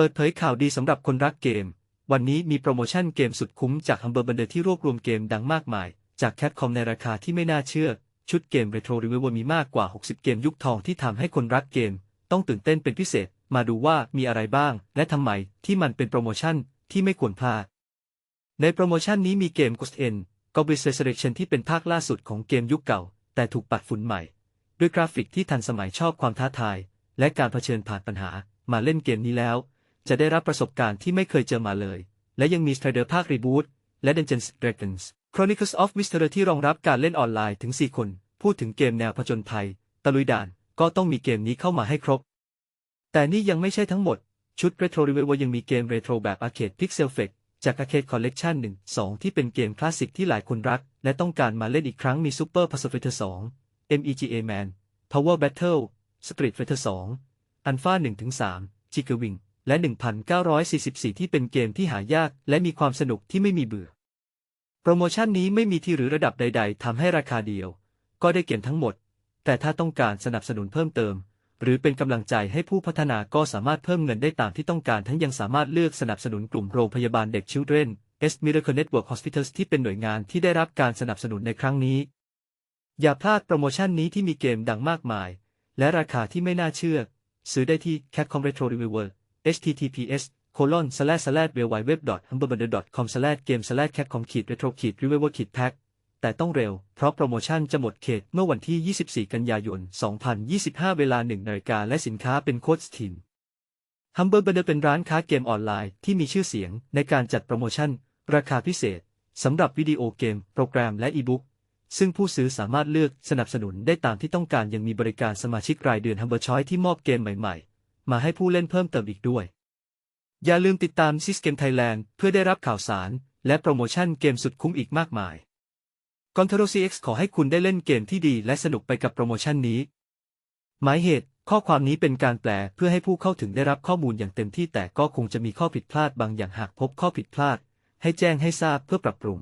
ปิดเผยข่าวดีสำหรับคนรักเกม วันนี้มีโปรโมชั่นเกมสุดคุ้มจาก Humble Bundle ที่รวบรวมเกมดังมากมาย จากแคปคอมในราคาที่ไม่น่าเชื่อ ชุดเกม Retro Revival มีมากกว่า 60 เกมยุคทองที่ทำให้คนรักเกม ต้องตื่นเต้นเป็นพิเศษ มาดูว่ามีอะไรบ้าง และทำไมที่มันเป็นโปรโมชั่นที่ไม่ควรพลาด ในโปรโมชั่นนี้มีเกม Ghost N Goblin Resurrection ที่เป็นภาคล่าสุดของเกมยุคเก่า แต่ถูกปัดฝุ่นใหม่ ด้วยกราฟิกที่ทันสมัยชอบความท้าทาย และการเผชิญผ่านปัญหา มาเล่นเกมนี้แล้ว จะได้รับประสบการณ์ที่ไม่เคยเจอมาเลย และยังมี Strider ภาครีบูตและ Dungeons Dragons Chronicles of Mystery ที่รองรับการเล่นออนไลน์ถึง 4 คน พูดถึงเกมแนวผจญภัย ตะลุยด่าน ก็ต้องมีเกมนี้เข้ามาให้ครบ แต่นี่ยังไม่ใช่ทั้งหมด ชุด Retro Revival ยังมีเกม Retro แบบ Arcade Pixel Effect จาก Arcade Collection 1 2 ที่เป็นเกมคลาสสิกที่หลายคนรัก และต้องการมาเล่นอีกครั้งมี Super Puzzle Fighter 2 MEGA Man Power Battle Street Fighter 2 Alpha 1-3 Chica Wing และ 1944 ที่เป็นเกมที่หายาก และมีความสนุกที่ไม่มีเบื่อ โปรโมชั่นนี้ไม่มีที่หรือระดับใด ๆทำให้ราคาเดียว ก็ได้เกมทั้งหมด แต่ถ้าต้องการสนับสนุนเพิ่มเติม หรือเป็นกำลังใจให้ผู้พัฒนาก็สามารถเพิ่มเงินได้ตามที่ต้องการทั้งยังสามารถเลือกสนับสนุนกลุ่มโรงพยาบาลเด็ก Children S Miracle Network Hospitals ที่เป็นหน่วยงานที่ได้รับการสนับสนุนในครั้งนี้ อย่าพลาดโปรโมชั่นนี้ที่มีเกมดังมากมาย และราคาที่ไม่น่าเชื่อ ซื้อได้ที่ Capcom Retro Reviewer https colon slash slash www.humblebundle.com slash game slash capcom ขีด retro ขีด reviewer ขีด pack แต่ต้องเร็ว เพราะโปรโมชั่นจะหมดเขตเมื่อวันที่ 24 กันยายน 2025 เวลา1นาฬิกาและสินค้าเป็นโค้ดทีม Humble Bundle เป็นร้านค้าเกมออนไลน์ที่มีชื่อเสียงในการจัดโปรโมชั่น ราคาพิเศษสำหรับวิดีโอเกม โปรแกรมและอีบุ๊กซึ่งผู้ซื้อสามารถเลือกสนับสนุนได้ตามที่ต้องการยังมีบริการสมาชิกรายเดือน Humble Choice ที่มอบเกมใหม่ๆ มาให้ผู้เล่นเพิ่มเติมอีกด้วย อย่าลืมติดตามซิสเกมไทยแลนด์เพื่อได้รับข่าวสาร และโปรโมชั่นเกมสุดคุ้มอีกมากมายกอนเทโรซีเอ็กซ์ขอให้คุณได้เล่นเกมที่ดีและสนุกไปกับโปรโมชั่นนี้ หมายเหตุข้อความนี้เป็นการแปลเพื่อให้ผู้เข้าถึงได้รับข้อมูลอย่างเต็มที่แต่ก็คงจะมีข้อผิดพลาดบางอย่างหากพบข้อผิดพลาด ให้แจ้งให้ทราบเพื่อปรับปรุง